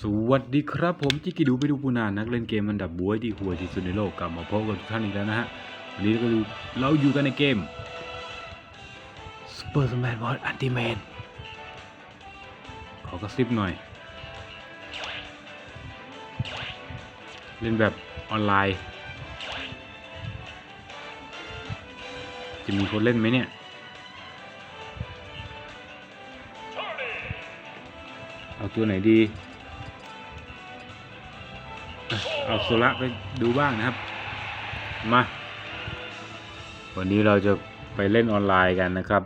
สวัสดีครับผมจิกิดูไปดูปูนานักเล่นเกมอันดับบวยที่หัวยที่สุดในโลกกลับมาพบกับทุกท่านอีกแล้วนะฮะวันนี้เราก็อยู่เราอยู่กันในเกม Super Smash Bros. Ultimate ขอกระซิบหน่อย เล่นแบบออนไลน์ จะมีคนเล่นไหมเนี่ยเอาตัวไหนดีอะ เอาโซละไปดูบ้างนะครับ มา วันนี้เราจะไปเล่นออนไลน์กันนะครับ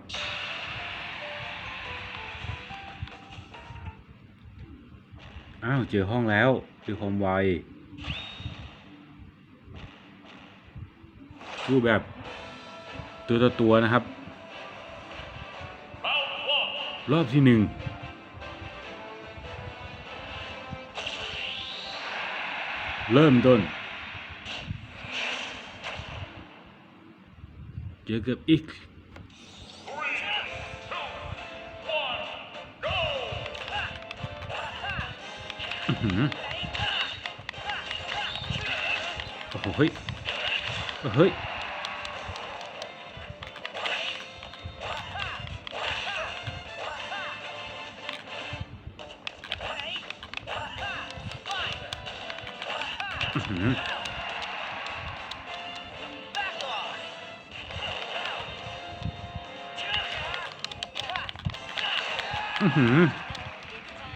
อ้าว เจอห้องแล้วคือความไวรูปแบบตัวต่อตัวนะครับ รอบที่หนึ่ง เริ่มต้น เจอกับอีกอื้อหือโอ้โหเฮ้ย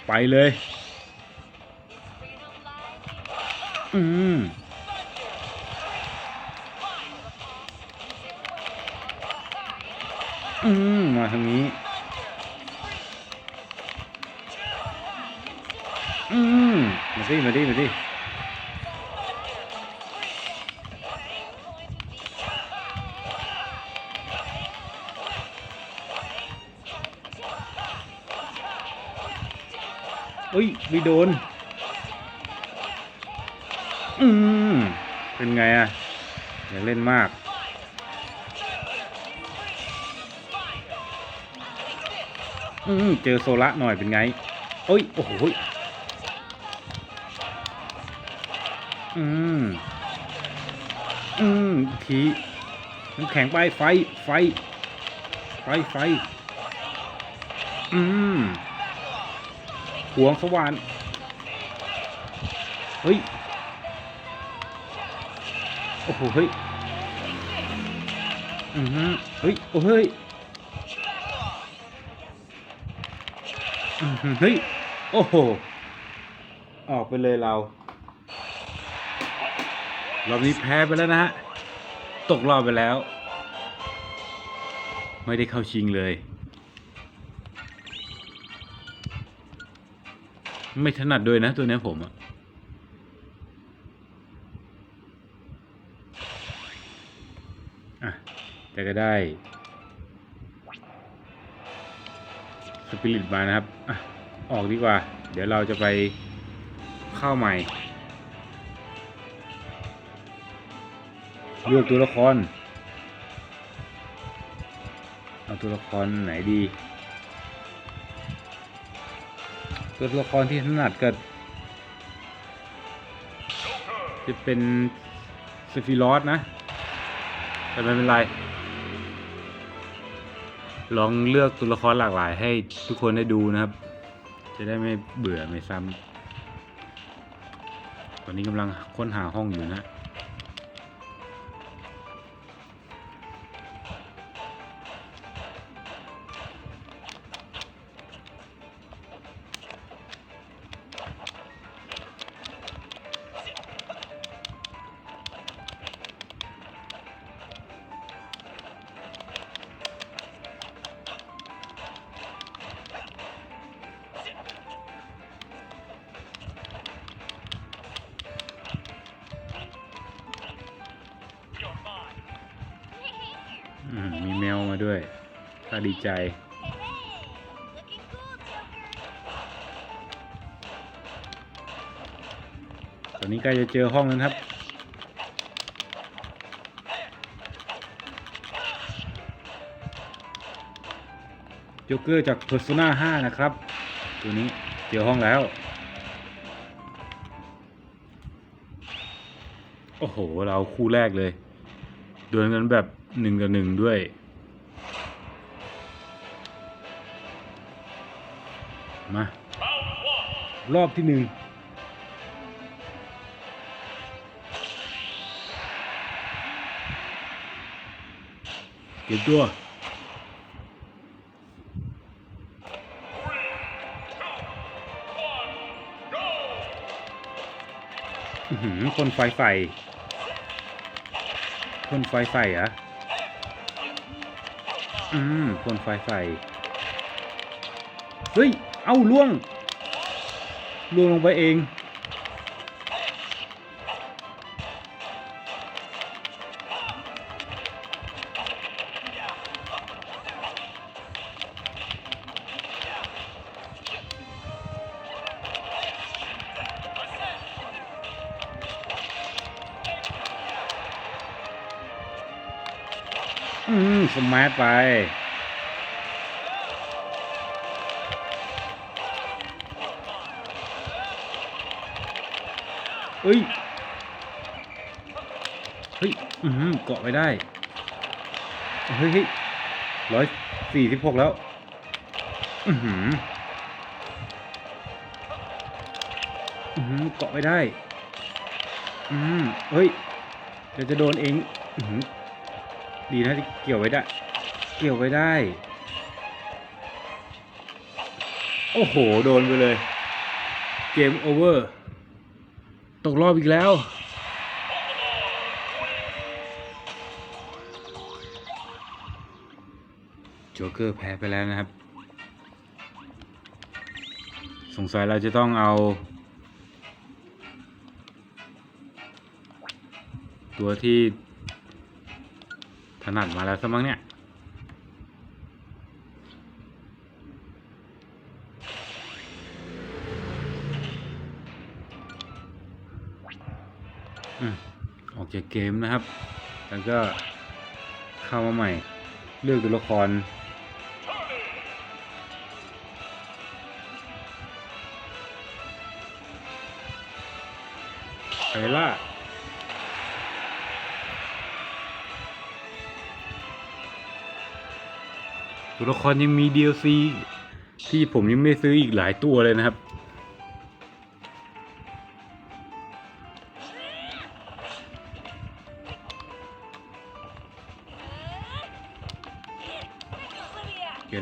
ไปเลย อืม เอ้ยไม่โดน อืม เป็นไงอะอย่าเล่นมาก อืม เจอโซละหน่อยเป็นไงเอ้ย โอ้โหอืม อืม ทีน้ำแข็งไปไฟ ไฟ ไฟ ไฟ อืม หวงสว่าน เฮ้ย โอ้โห เฮ้ย อือฮึเฮ้ย โอ้เฮ้ย อือฮึเฮ้ย โอ้โห ออกไปเลยเรา รอบนี้แพ้ไปแล้วนะฮะ ตกรอบไปแล้ว ไม่ได้เข้าชิงเลย ไม่ถนัดด้วยนะตัวเนี้ยผมอะอะแต่ก็ได้สปิริตมานะครับอะออกดีกว่า เดี๋ยวเราจะไปเข้าใหม่เลือกตัวละคร เอาตัวละครไหนดี ตัวละครที่ถนัดก็จะเป็นสฟิลอสนะ แต่ไม่เป็นไร ลองเลือกตัวละครหลากหลายให้ทุกคนได้ดูนะครับ จะได้ไม่เบื่อไม่ซ้ำตอนนี้กำลังค้นหาห้องอยู่นะ ดีใจ ตอนนี้ใกล้จะเจอห้องแล้วครับ โจ๊กเกอร์จากเพอ Persona 5 นะครับ ตัวนี้เจอห้องแล้ว โอ้โห เราคู่แรกเลยดวลกันแบบหนึ่งกับหนึ่งด้วย รอบที่หนึ่งเก็บตัวคนไฟใส่คนไฟใส่เหรอะอืม คนไฟใส่เฮ้ย เอ้าล่วง ล่วงลงไปเองอืมสมาร์ทไป เอ้ย เฮ้ย อือหือเกาะไปได้เฮ้ยเฮ้ยร้อยสี่สิบหกแล้ว อือหืออือหือเกาะไปได้ อืมเฮ้ย เดี๋ยวจะโดนเอง อือหือดีนะที่เกี่ยวไว้ได้ เกี่ยวไว้ได้ โอ้โห โดนไปเลย เกมโอเวอร์ ตกรอบอีกแล้ว โจ๊กเกอร์แพ้ไปแล้วนะครับ สงสัยเราจะต้องเอา ตัวที่ถนัดมาแล้วซะมั้งเนี่ย จากเกมนะครับ แล้วก็เข้ามาใหม่ เลือกตัวละคร ไปล่าตัวละครยังมี DLC ที่ผมยังไม่ซื้ออีกหลายตัวเลยนะครับ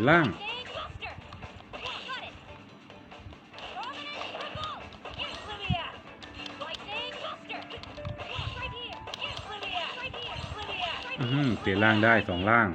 เปลี่ยนร่างอือหือเปลี่ยนล่างได้สองล่าง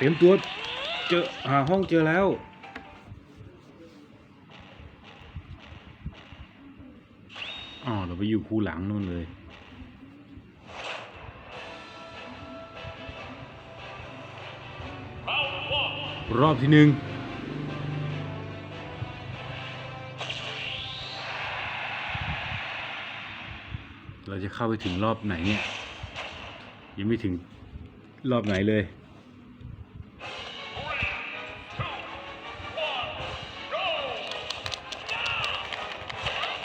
เตรียมตัวเจอหาห้องเจอแล้วอ๋อเราไปอยู่คูหลังนู่นเลยรอบที่หนึ่งเราจะเข้าไปถึงรอบไหนเนี่ย ยังไม่ถึงรอบไหนเลย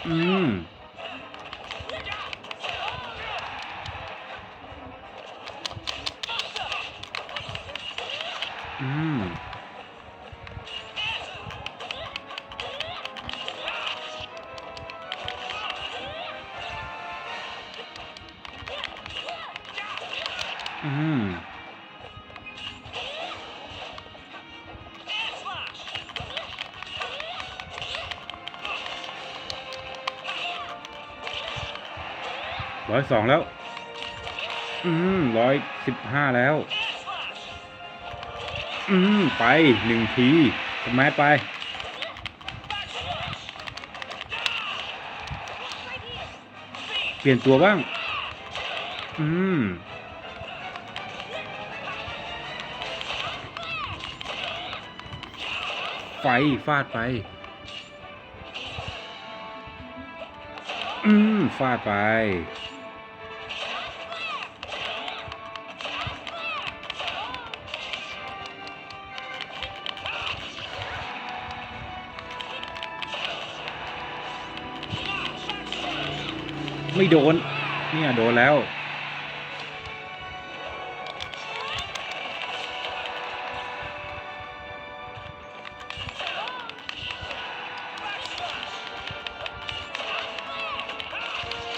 อื ร้อยสองแล้ว อืมร้อยสิบห้าแล้ว อืมไปหนึ่งทีสมัยไป เปลี่ยนตัวบ้าง อืมไฟฟาดไป อืม ฟาดไป ไม่โดน เนี่ยโดนแล้ว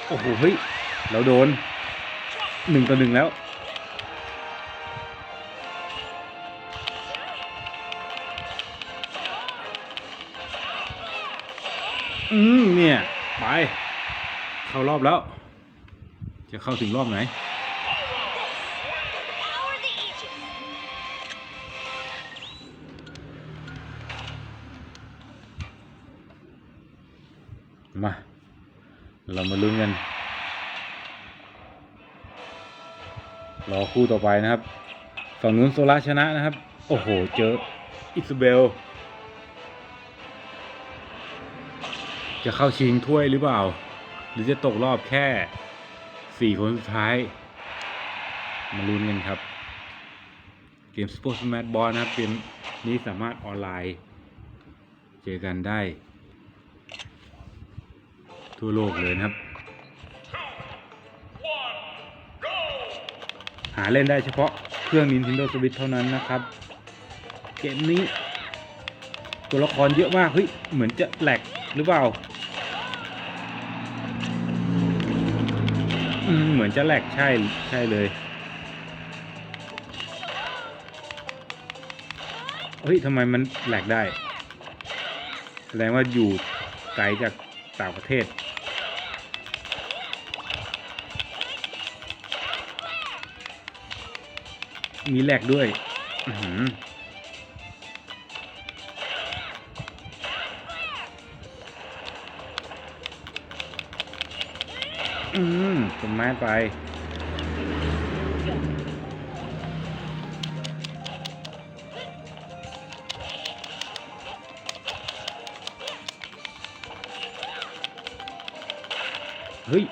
โอ้โห เฮ้ย เราโดนหนึ่งต่อหนึ่งแล้วารอบแล้ว จะเข้าถึงรอบไหน มา เรามาลุ้นกัน รอคู่ต่อไปนะครับ ฝั่งนู้นโซล่าชนะนะครับ โอ้โห เจออิสเบลจะเข้าชิงถ้วยหรือเปล่า รือจะตกรอบแค่สี่คนสุดท้าย มาลุ้นกันครับ เกม Sports Match Ball นะครับเกมนี้สามารถออนไลน์ เจอกันได้ ทั่วโลกเลยนะครับ หาเล่นได้เฉพาะเครื่อง Nintendo Switch เท่านั้นนะครับ เกมนี้ ตัวละครเยอะมาก เฮ้ย เหมือนจะแหลกหรือเปล่า เหมือนจะแหลกใช่ใช่เลย เฮ้ยทำไมมันแหลกได้ แสดงว่าอยู่ไกลจากต่างประเทศ มีแหลกด้วยอื้อ หืออืมต้นไม้ไป เฮ้ย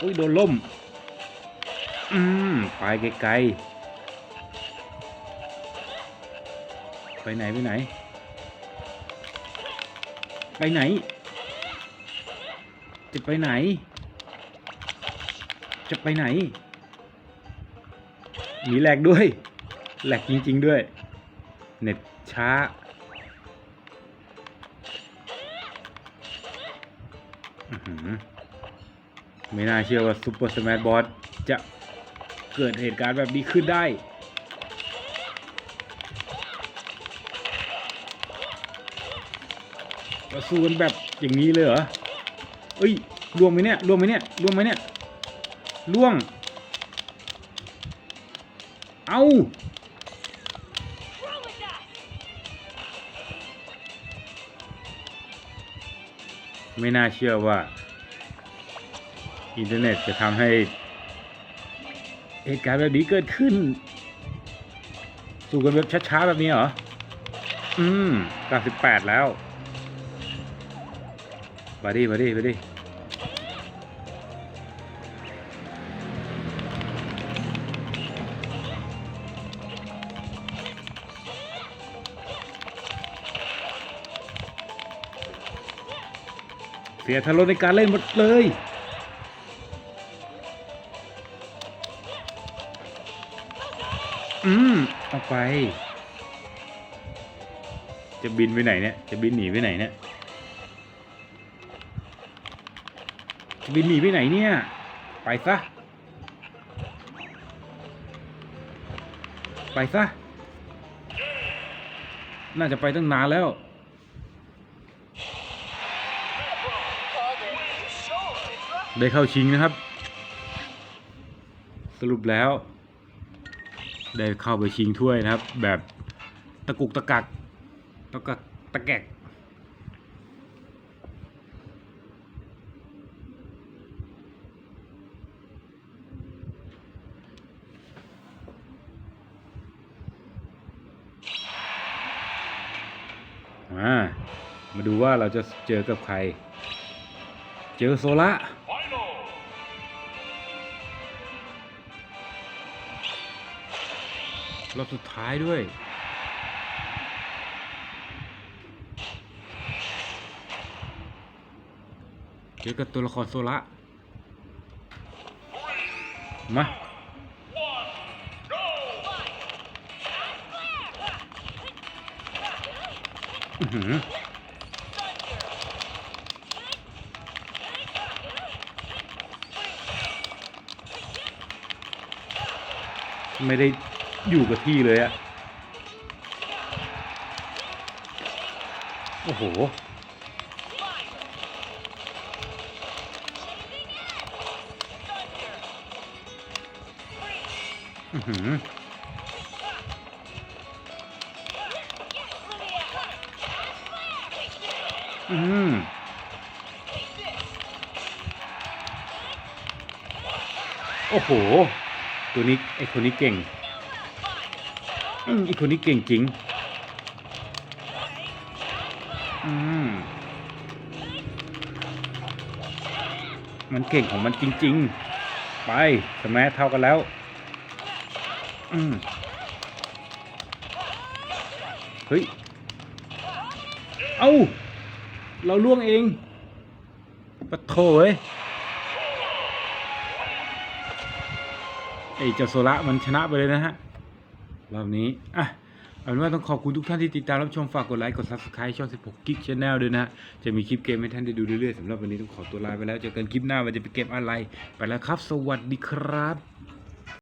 อุ้ย โดนล่ม อืม ไปไกลๆ ไปไหน ไปไหน ไปไหน จะไปไหน จะไปไหน มีแหลกด้วย แหลกจริง ๆ ด้วย เน็ตช้าอื้อหือไม่น่าเชื่อว่าซูเปอร์สมาร์ทบอสจะเกิดเหตุการณ์แบบนี้ขึ้นได้เราสู้กันแบบอย่างนี้เลยเหรอ เอ้ยล่วงไหมเนี่ยล่วงไหมเนี่ยล่วงไหมเนี่ยล่วง เอาไม่น่าเชื่อว่า อินเทอร์เน็ตจะทำให้เหตุการณ์แบบนี้เกิดขึ้น สู่กันแบบช้าๆ แบบนี้เหรอ อืม98แล้วมาดิมาดิมาดิ สียทารในการเล่นหมดเลย อืมเอาไป จะบินไปไหนเนี่ย จะบินหนีไปไหนเนี่ยจะบินหนีไปไหนเนี่ย ไปซะ ไปซะ น่าจะไปตั้งนานแล้ว ได้เข้าชิงนะครับ สรุปแล้ว ได้เข้าไปชิงถ้วยนะครับ แบบตะกุกตะกักตะกักตะแกกมาดูว่าเราจะเจอกับใคร เจอโซล่า รอบสุดท้ายด้วย เจอกับตัวละครโซละมาไม่ได้ อยู่กับที่เลยอะโอ้โห อือหืออืมโอ้โห ตัวนี้ไอ้คนนี้เก่ง อืมไอคนนี้เก่งจริง อืม มันเก่งของมันจริง ๆ ไปสมัยเท่ากันแล้ว อืม เฮ้ย เอ้า เราล่วงเองปะโถเอ้ยไอ้เจ้าโซละมันชนะไปเลยนะฮะ รอบนี้อะเอาเป็นว่าต้องขอบคุณทุกท่านที่ติดตามรับชมฝากกดไลค์กด subscribe ช่อง 16 กิ๊กช n แนลด้วยนะ จะมีคลิปเกมให้ท่านได้ดูเรื่อยๆสำหรับวันนี้ต้องขอตัวลาไปแล้วเจอกันคลิปหน้าว่าจะเป็นเกมอะไร ไปแล้วครับ สวัสดีครับ